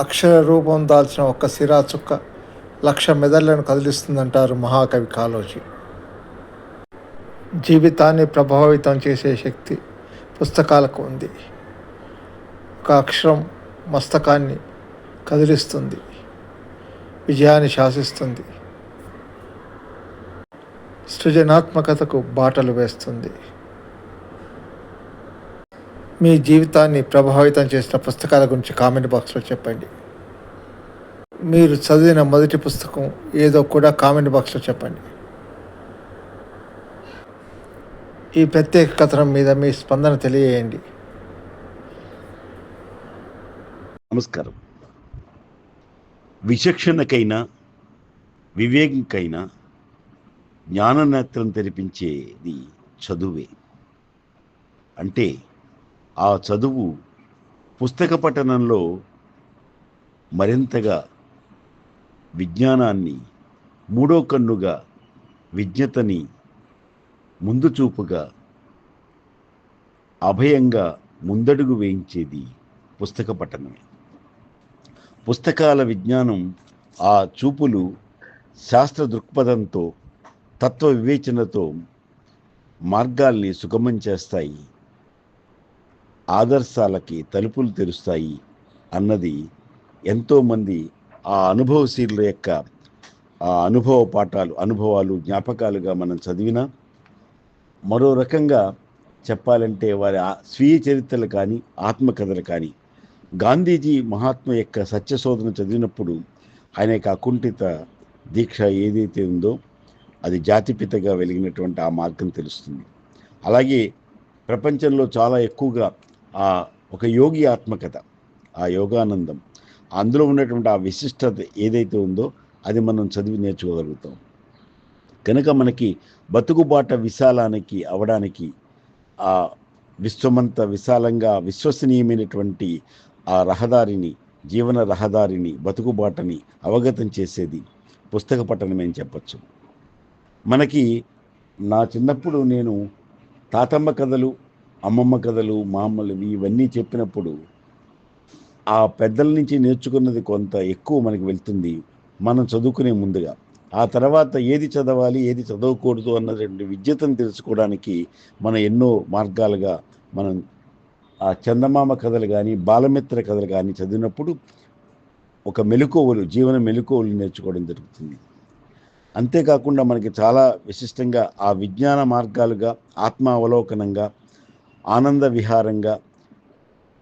అక్షర రూపం దాల్చిన ఒక్క సిరా చుక్క లక్ష మెదళ్ళను కదిలిస్తుందంటారు మహాకవి కాలోజీ జీవితాన్ని ప్రభావితం చేసే శక్తి పుస్తకాలకు ఉంది. ఒక అక్షరం మస్తకాన్ని కదిలిస్తుంది. విజయాన్ని శాసిస్తుంది. సృజనాత్మకతకు బాటలు వేస్తుంది. మీ జీవితాన్ని ప్రభావితం చేసిన పుస్తకాల గురించి కామెంట్ బాక్స్లో చెప్పండి. మీరు చదివిన మొదటి పుస్తకం ఏదో కూడా కామెంట్ బాక్స్లో చెప్పండి. ఈ ప్రత్యేక కథనం మీద మీ స్పందన తెలియజేయండి. నమస్కారం. విచక్షణకైనా వివేకంకైనా జ్ఞాననేత్రం తెరిపించేది చదువే. అంటే ఆ చదువు పుస్తక పఠనంలో మరింతగా విజ్ఞానాన్ని మూడో కన్నుగా విజ్ఞతని ముందు చూపుగా అభయంగా ముందడుగు వేయించేది పుస్తక పఠనమే. పుస్తకాల విజ్ఞానం ఆ చూపులు శాస్త్ర దృక్పథంతో తత్వ వివేచనతో మార్గాల్ని సుగమం చేస్తాయి. ఆదర్శాలకి తలుపులు తెరుస్తాయి అన్నది ఎంతోమంది ఆ అనుభవశీల యొక్క ఆ అనుభవ పాఠాలు అనుభవాలు జ్ఞాపకాలుగా మనం చదివినా మరో రకంగా చెప్పాలంటే వారి ఆ స్వీయ చరిత్రలు కానీ ఆత్మకథలు కానీ గాంధీజీ మహాత్మ యొక్క సత్యశోధన చదివినప్పుడు ఆయన యొక్క అకుంఠిత దీక్ష ఏదైతే ఉందో అది జాతిపితగా వెలిగినటువంటి ఆ మార్గం తెలుస్తుంది. అలాగే ప్రపంచంలో చాలా ఎక్కువగా ఆ ఒక యోగి ఆత్మకథ ఆ యోగానందం. అందులో ఉన్నటువంటి ఆ విశిష్టత ఏదైతే ఉందో అది మనం చదివి నేర్చుకోగలుగుతాం. కనుక మనకి బతుకుబాట విశాలానికి అవడానికి ఆ విశ్వమంత విశాలంగా విశ్వసనీయమైనటువంటి ఆ రహదారిని జీవన రహదారిని బతుకుబాటని అవగతం చేసేది పుస్తక పఠనమే అని చెప్పచ్చు. మనకి నా చిన్నప్పుడు నేను తాతమ్మ కథలు అమ్మమ్మ కథలు మామలు ఇవన్నీ చెప్పినప్పుడు ఆ పెద్దల నుంచి నేర్చుకున్నది కొంత ఎక్కువ మనకి వెళ్తుంది. మనం చదువుకునే ముందుగా. ఆ తర్వాత ఏది చదవాలి ఏది చదవకూడదు అన్నటువంటి విద్యతను తెలుసుకోవడానికి మనం ఎన్నో మార్గాలుగా మనం ఆ చందమామ కథలు కానీ బాలమిత్ర కథలు కానీ చదివినప్పుడు ఒక మెలకువలు జీవన మెలకువలు నేర్చుకోవడం జరుగుతుంది. అంతేకాకుండా మనకి చాలా విశిష్టంగా ఆ విజ్ఞాన మార్గాలుగా ఆత్మావలోకనంగా ఆనంద విహారంగా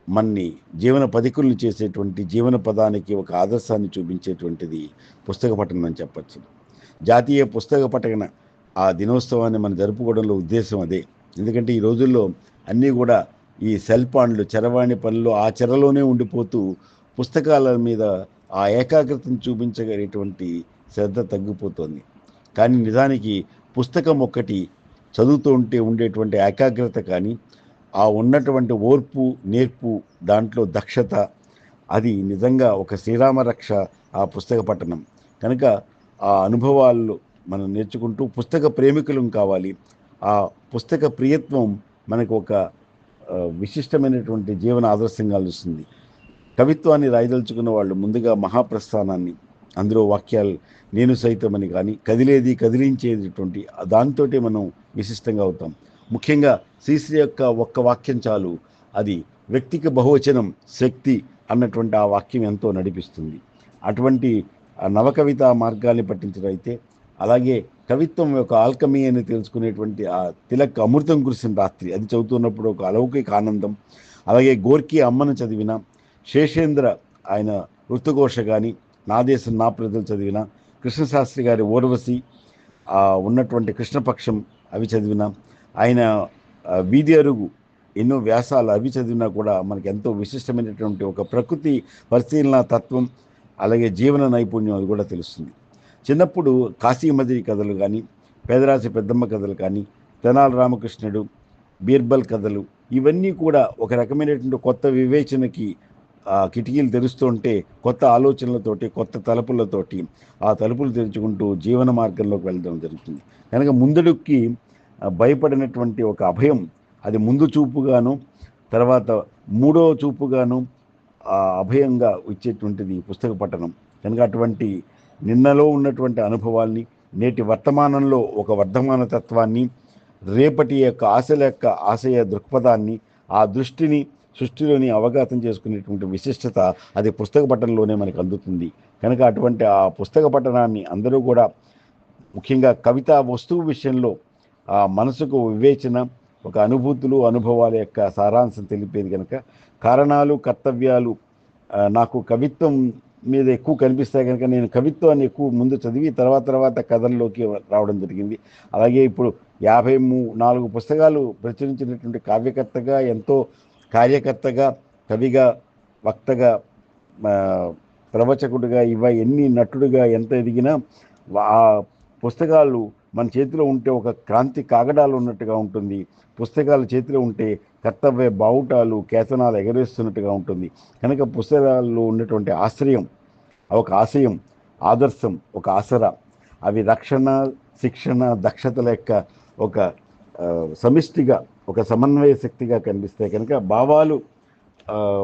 మన్ని జీవన పదికుల్ని చేసేటువంటి జీవన పదానికి ఒక ఆదర్శాన్ని చూపించేటువంటిది పుస్తక పఠనం అని చెప్పచ్చు. జాతీయ పుస్తక పఠన ఆ దినోత్సవాన్ని మనం జరుపుకోవడంలో ఉద్దేశం అదే. ఎందుకంటే ఈ రోజుల్లో అన్నీ కూడా ఈ సెల్ పాండ్లు చరవాణి పనులు ఆ చెరలోనే ఉండిపోతూ పుస్తకాల మీద ఆ ఏకాగ్రతను చూపించగలిగేటువంటి శ్రద్ధ తగ్గిపోతుంది. కానీ నిజానికి పుస్తకం ఒక్కటి చదువుతూ ఉంటే ఉండేటువంటి ఏకాగ్రత కానీ ఆ ఉన్నటువంటి ఓర్పు నేర్పు దాంట్లో దక్షత అది నిజంగా ఒక శ్రీరామ రక్ష ఆ పుస్తక పఠనం. కనుక ఆ అనుభవాల్లో మనం నేర్చుకుంటూ పుస్తక ప్రేమికులం కావాలి. ఆ పుస్తక ప్రియత్వం మనకు ఒక విశిష్టమైనటువంటి జీవన ఆదర్శంగా నిలుస్తుంది. కవిత్వాన్ని రాయదలుచుకున్న వాళ్ళు ముందుగా మహాప్రస్థానాన్ని అందులో వాక్యాలు నేను సైతమని కానీ కదిలేది కదిలించేటటువంటి దాంతో మనం విశిష్టంగా అవుతాం. ముఖ్యంగా శ్రీశ్రీ యొక్క ఒక్క వాక్యం చాలు. అది వ్యక్తికి బహువచనం శక్తి అన్నటువంటి ఆ వాక్యం ఎంతో నడిపిస్తుంది. అటువంటి నవకవిత మార్గాల్ని పట్టించడైతే అయితే అలాగే కవిత్వం యొక్క ఆల్కమీ అని తెలుసుకునేటువంటి ఆ తిలక్ అమృతం కురిసిన రాత్రి అది చదువుతున్నప్పుడు ఒక అలౌకిక ఆనందం. అలాగే గోర్కి అమ్మను చదివిన శేషేంద్ర ఆయన వృత్తఘోష కానీ నా దేశం నా ప్రజలు చదివిన కృష్ణశాస్త్రి గారి ఓర్వశి ఉన్నటువంటి కృష్ణపక్షం అవి చదివిన ఆయన వీధి అరుగు ఎన్నో వ్యాసాలు అవి చదివినా కూడా మనకి ఎంతో విశిష్టమైనటువంటి ఒక ప్రకృతి పరిశీలన తత్వం అలాగే జీవన నైపుణ్యం అది కూడా తెలుస్తుంది. చిన్నప్పుడు కాశీమదిరి కథలు కానీ పేదరాశి పెద్దమ్మ కథలు కానీ తెనాల రామకృష్ణుడు బీర్బల్ కథలు ఇవన్నీ కూడా ఒక రకమైనటువంటి కొత్త వివేచనకి కిటికీలు తెరుస్తుంటే కొత్త ఆలోచనలతోటి కొత్త తలుపులతోటి ఆ తలుపులు తెరుచుకుంటూ జీవన మార్గంలోకి వెళ్ళడం జరుగుతుంది. కనుక ముందడుక్కి భయపడినటువంటి ఒక అభయం. అది ముందు చూపుగాను తర్వాత మూడో చూపుగాను ఆ, అభయంగా ఇచ్చేటువంటిది ఈ పుస్తక పఠనం. కనుక అటువంటి నిన్నలో ఉన్నటువంటి అనుభవాల్ని నేటి వర్తమానంలో ఒక వర్ధమాన తత్వాన్ని రేపటి యొక్క ఆశల యొక్క ఆశయ దృక్పథాన్ని ఆ దృష్టిని సృష్టిలోని అవగాహన చేసుకునేటువంటి విశిష్టత అది పుస్తక పఠనంలోనే మనకు అందుతుంది. కనుక అటువంటి ఆ పుస్తక పఠనాన్ని అందరూ కూడా ముఖ్యంగా కవిత వస్తువు విషయంలో ఆ మనసుకు వివేచన ఒక అనుభూతులు అనుభవాల యొక్క సారాంశం తెలిపేది కనుక కారణాలు కర్తవ్యాలు నాకు కవిత్వం మీద ఎక్కువ కనిపిస్తాయి కనుక నేను కవిత్వాన్ని ఎక్కువ ముందు చదివి తర్వాత తర్వాత కథల్లోకి రావడం జరిగింది. అలాగే ఇప్పుడు యాభై మూ నాలుగు పుస్తకాలు ప్రచురించినటువంటి కావ్యకర్తగా ఎంతో కార్యకర్తగా కవిగా వక్తగా ప్రవచకుడిగా ఇవ ఎన్ని నటుడుగా ఎంత ఎదిగినా ఆ పుస్తకాలు మన చేతిలో ఉంటే ఒక క్రాంతి కాగడాలు ఉన్నట్టుగా ఉంటుంది. పుస్తకాలు చేతిలో ఉంటే కర్తవ్య బావుటాలు కేతనాలు ఎగరేస్తున్నట్టుగా ఉంటుంది. కనుక పుస్తకాల్లో ఉన్నటువంటి ఆశ్రయం ఒక ఆశయం ఆదర్శం ఒక ఆసరా. అవి రక్షణ శిక్షణ దక్షతల యొక్క ఒక సమిష్టిగా ఒక సమన్వయ శక్తిగా కనిపిస్తాయి. కనుక భావాలు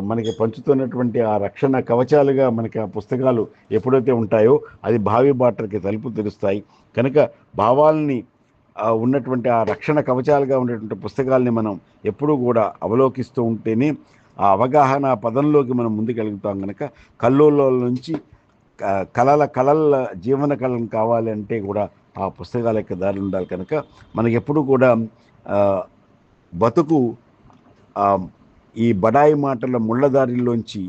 మనకి పంచుతున్నటువంటి ఆ రక్షణ కవచాలుగా మనకి ఆ పుస్తకాలు ఎప్పుడైతే ఉంటాయో అది భావి బాటర్కి తలుపు తెరుస్తాయి. కనుక భావాల్ని ఉన్నటువంటి ఆ రక్షణ కవచాలుగా ఉండేటువంటి పుస్తకాల్ని మనం ఎప్పుడూ కూడా అవలోకిస్తూ ఉంటేనే ఆ అవగాహన పదంలోకి మనం ముందుకెళ్తాం కనుక కల్లోల నుంచి కళల కళల జీవన కళలు కావాలి అంటే కూడా ఆ పుస్తకాల యొక్క దారి ఉండాలి. కనుక మనకి ఎప్పుడు కూడా బతుకు ఈ బడాయి మాటల ముళ్ళదారిలోంచి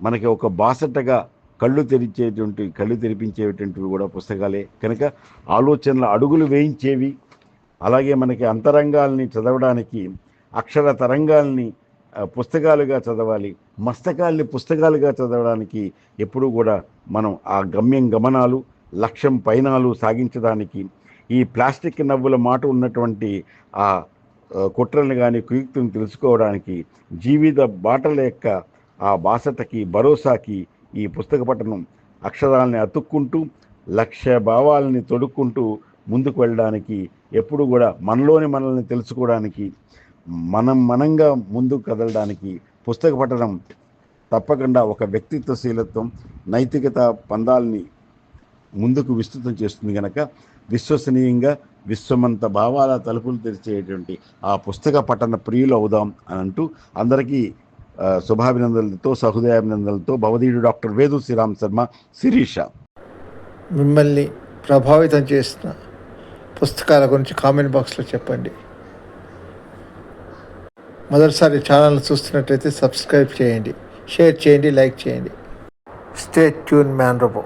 మనకి ఒక బాసటగా కళ్ళు తెరిచేటువంటి కళ్ళు తెరిపించేటువంటివి కూడా పుస్తకాలే. కనుక ఆలోచనల అడుగులు వేయించేవి. అలాగే మనకి అంతరంగాల్ని చదవడానికి అక్షర తరంగాల్ని పుస్తకాలుగా చదవాలి మస్తకాల్ని పుస్తకాలుగా చదవడానికి ఎప్పుడూ కూడా మనం ఆ గమ్యం గమనాలు లక్ష్యం పయనాలు సాగించడానికి ఈ ప్లాస్టిక్ నవ్వుల మాట ఉన్నటువంటి ఆ కుట్రని కుట్రల్ని కానీ కుయుక్తిని తెలుసుకోవడానికి జీవిత బాటల యొక్క ఆ బాసటకి భరోసాకి ఈ పుస్తక పఠనం అక్షరాలని అతుక్కుంటూ లక్ష్య భావాలని తొడుక్కుంటూ ముందుకు వెళ్ళడానికి ఎప్పుడు కూడా మనలోని మనల్ని తెలుసుకోవడానికి మనం మనంగా ముందుకు కదలడానికి పుస్తక పఠనం తప్పకుండా ఒక వ్యక్తిత్వశీలత్వం నైతికత పందాలని ముందుకు విస్తృతం చేస్తుంది కనుక విశ్వసనీయంగా విశ్వమంత భావాల తలుపులు తెరిచేటువంటి ఆ పుస్తక పఠన ప్రియులు అవుదాం అని అంటూ అందరికీ శుభాభినందనలతో సహృదయాభినందనలతో భవదీయుడు డాక్టర్ వేదు శ్రీరామ్ శర్మ శిరీష. మిమ్మల్ని ప్రభావితం చేసిన పుస్తకాల గురించి కామెంట్ బాక్స్లో చెప్పండి. మొదటిసారి ఛానల్ చూస్తున్నట్లయితే సబ్స్క్రైబ్ చేయండి షేర్ చేయండి లైక్ చేయండి. Stay tune man robo